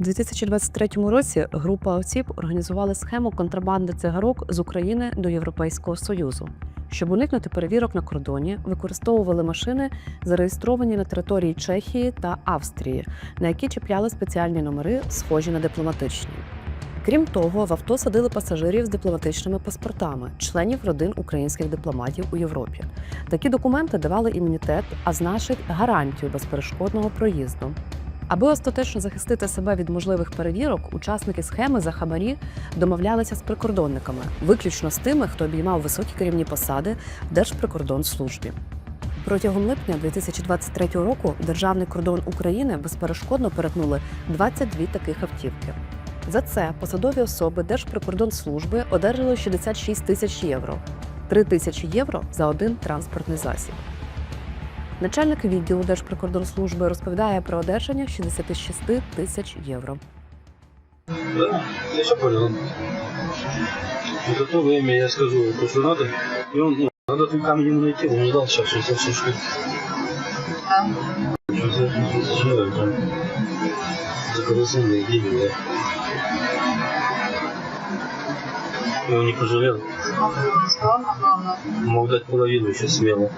У 2023 році група осіб організувала схему контрабанди цигарок з України до Європейського Союзу. Щоб уникнути перевірок на кордоні, використовували машини, зареєстровані на території Чехії та Австрії, на які чіпляли спеціальні номери, схожі на дипломатичні. Крім того, в авто садили пасажирів з дипломатичними паспортами, членів родин українських дипломатів у Європі. Такі документи давали імунітет, а значить гарантію безперешкодного проїзду. Аби остаточно захистити себе від можливих перевірок, учасники схеми за хабарі домовлялися з прикордонниками, виключно з тими, хто обіймав високі керівні посади в Держприкордонслужбі. Протягом липня 2023 року державний кордон України безперешкодно перетнули 22 таких автівки. За це посадові особи Держприкордонслужби одержали 66 тисяч євро, 3 тисячі євро за один транспортний засіб. Начальник відділу Держприкордонслужби розповідає про одержання 66 тисяч євро. Я все понял. В какое время я скажу, то, что надо. И он, ну, надо тут камень ему найти, он не дал сейчас 66 штук. 66 человек, там. За колоссальные деньги, да. И он не пожалел. Мог дать половину еще смело.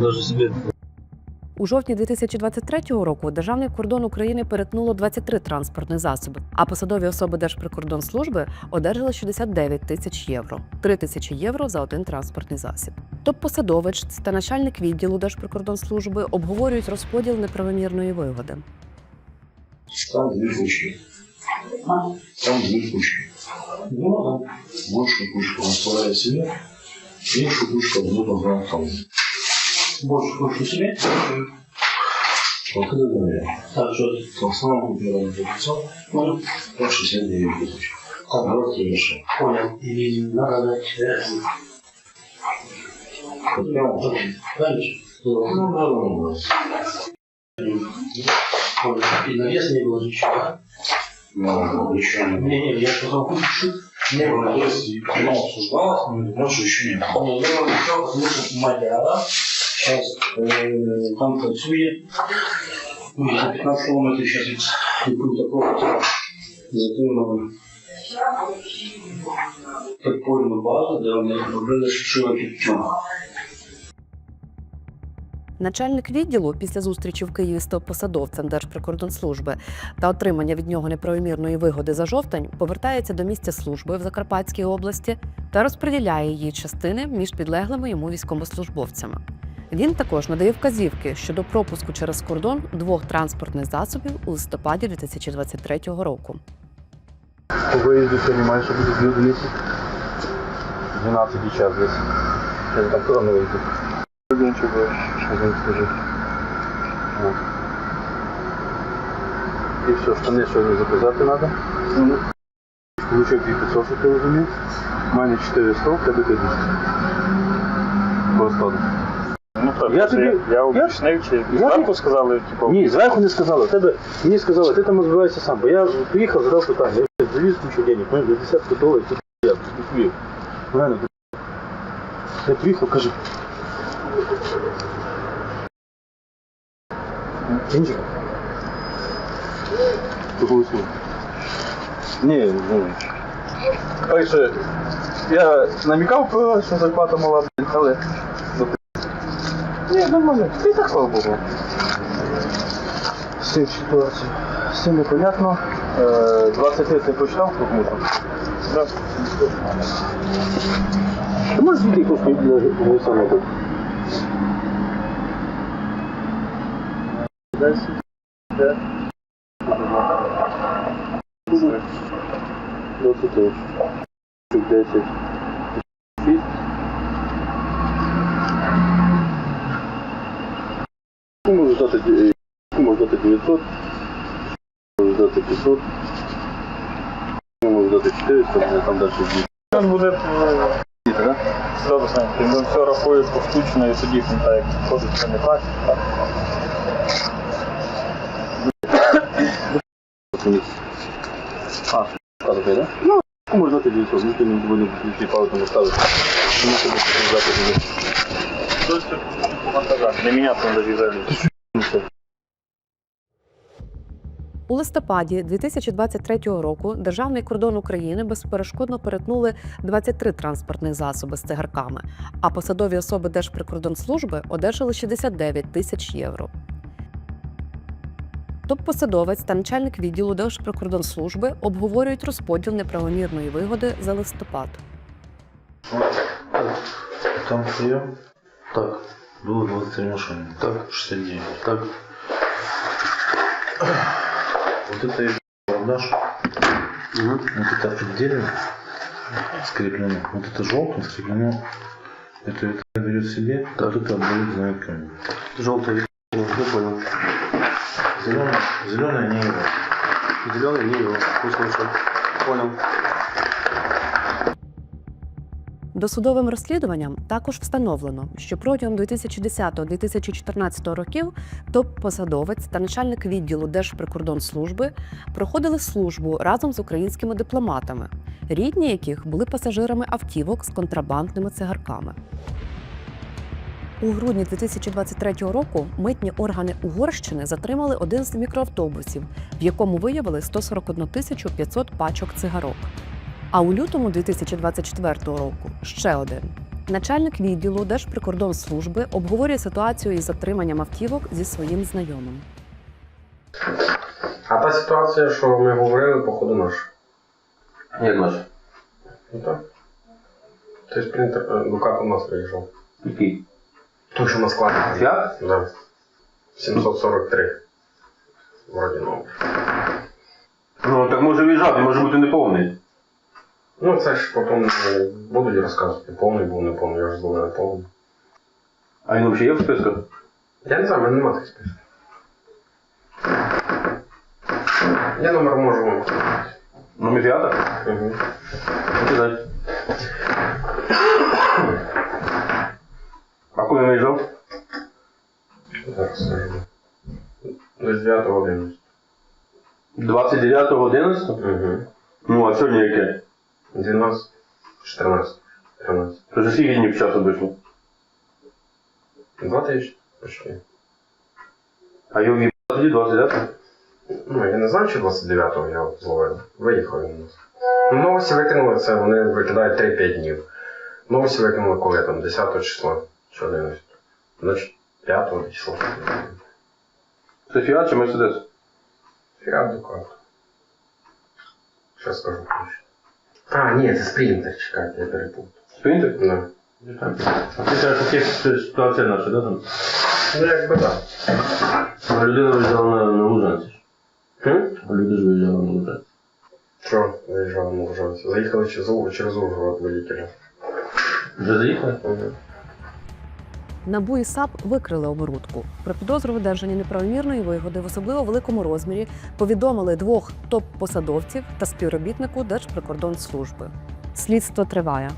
Даже себе У жовтні 2023 року державний кордон України перетнуло 23 транспортні засоби, а посадові особи Держприкордонслужби одержали 69 тисяч євро, 3 тисячі євро за один транспортний засіб. Топ-посадовець та начальник відділу Держприкордонслужби обговорюють розподіл неправомірної вигоди. Там две кучки. Там. Ну, да. Большую кучку оставляю себе, меньшую кучку буду брать кому. Больше кучу себе. Вот это говорю. Так, что В основном купила 900, ну, по 69 тысяч. А народ тебе решил. понял. И надо дать э, Вот прям вот. дальше. Ну, да, ну, Понял. И навес не было ничего, да? Ну, еще не было. Не, не, я сказал кучу. Не Ну, было. если оно обсуждалось, но больше еще не было. Не, не было ничего, потому что Мадяра сейчас там танцует. Ой, за 15 километров сейчас ведь не будет такого. Зато надо базу, де вони робили шила під цього. Начальник відділу після зустрічі в Києві з топ-посадовцем Держприкордонслужби та отримання від нього неправомірної вигоди за жовтень повертається до місця служби в Закарпатській області та розподіляє її частини між підлеглими йому військовослужбовцями. Він також надає вказівки щодо пропуску через кордон двох транспортних засобів у листопаді 2023 року. По выезду понимаешь, что будет две единицы. 12 час здесь. Сейчас там кто на выезде? Ничего, сейчас не скажу. Вот. І все, штани сьогодні заказати треба. Лучок 2500, щоб ти розумів. У мене 400, в тебе 200. По складу. Ну Я тобі- я, уточнив, чи я зверху тобі- сказали, типу, Ні, зверху не сказали. Тебе мені сказали, ти там розбирайся сам. Бо я приїхав, задав питання, я завіз кучу денег, мене за десятку доларів, тут я У я приїхав, каже. Інжик. Голосуй. Ні, ну. Перше, я намікав про що зарплата мала, але. Ні, нормально. Ти так слава Богу. Всі ситуації. Всім непонятно. Е, 20 лет не прочитав про книжку? Да. Ти можеш звідти якусь голосами тут? де? 23. 10. Можу дати, ді- можу дати 900. Можу дати 500. Можу дати 400, але там далі 200. Зараз буде е, так? добре, знаєте, він все рахує поштучно і тоді він так, як виходить, це не так. так. А, складу да? Ну, можна дати 900, ну ти не буде палку там ставити. Тому що буде запити. Щось по монтажах. Не міняти на дорізалі. Ну, все. У листопаді 2023 року державний кордон України безперешкодно перетнули 23 транспортних засоби з цигарками, а посадові особи Держприкордонслужби одержали 69 тисяч євро. Топ-посадовець та начальник відділу Держприкордонслужби обговорюють розподіл неправомірної вигоди за листопад. Там прием Так, было 23 машины. Так. 69. так. Вот это и продаж. Угу. Вот это отдельно скреплено. Вот это желтым скреплено. Это, это берет себе, Так. вот это отдает знает кому. Желтый, я понял. Зеленый, зеленый не его. Зеленый не его. Услышал. Понял. Досудовим розслідуванням також встановлено, що протягом 2010-2014 років топ-посадовець та начальник відділу Держприкордонслужби проходили службу разом з українськими дипломатами, рідні яких були пасажирами автівок з контрабандними цигарками. У грудні 2023 року митні органи Угорщини затримали один з мікроавтобусів, в якому виявили 141 тисячу 500 пачок цигарок. А у лютому 2024 року ще один. Начальник відділу Держприкордонслужби обговорює ситуацію із затриманням автівок зі своїм знайомим. А та ситуація, що ми говорили, походу наш. Як наш? Ну так. Тобто принтер е, Дукат у нас приїжджав. Який? Той, що на складі. Фіат? Да. 743. Вроді номер. Ну, так може виїжджати, може бути неповний. Ну, це ж потім е, будуть розказувати, повний був, не повний, я ж був не повний. А він взагалі є в списках? Я не знаю, в мене немає таких списків. Я номер можу вам. Ну, ми фіата? Угу. Кидай. А коли він виїжджав? Зараз скажу. Десь 9 години. 29.11? Угу. Ну, а сьогодні яке? 12, 14, 13. То вже скільки днів часу вийшло? Два тижні почти. А його в'їбали тоді 29? Ну, я не знаю, чи 29-го я зловив. Виїхав він у нас. Ну, Новості викинули це, вони викидають 3-5 днів. Новості викинули коли там, 10 числа чи 11. Значить, 5 числа. Це фіат чи Мерседес? Фіат Дукат. Ще скажу. А, ні, це спринтер, чекайте, я перепутав. Спринтер? Да. А ти кажеш, таке ситуація наша, да, там? Ну, якби так. А людина виїжджала на, на Лужанці. Хм? А люди ж виїжджали на Лужанці. Що, заїжджали на Лужанці? Заїхали через, Уг- через Ужгород водителя. Вже заїхали? Угу. НАБУ і САП викрили оборудку. Про підозру одержання неправомірної вигоди в особливо великому розмірі повідомили двох топ-посадовців та співробітнику Держприкордонслужби. Слідство триває.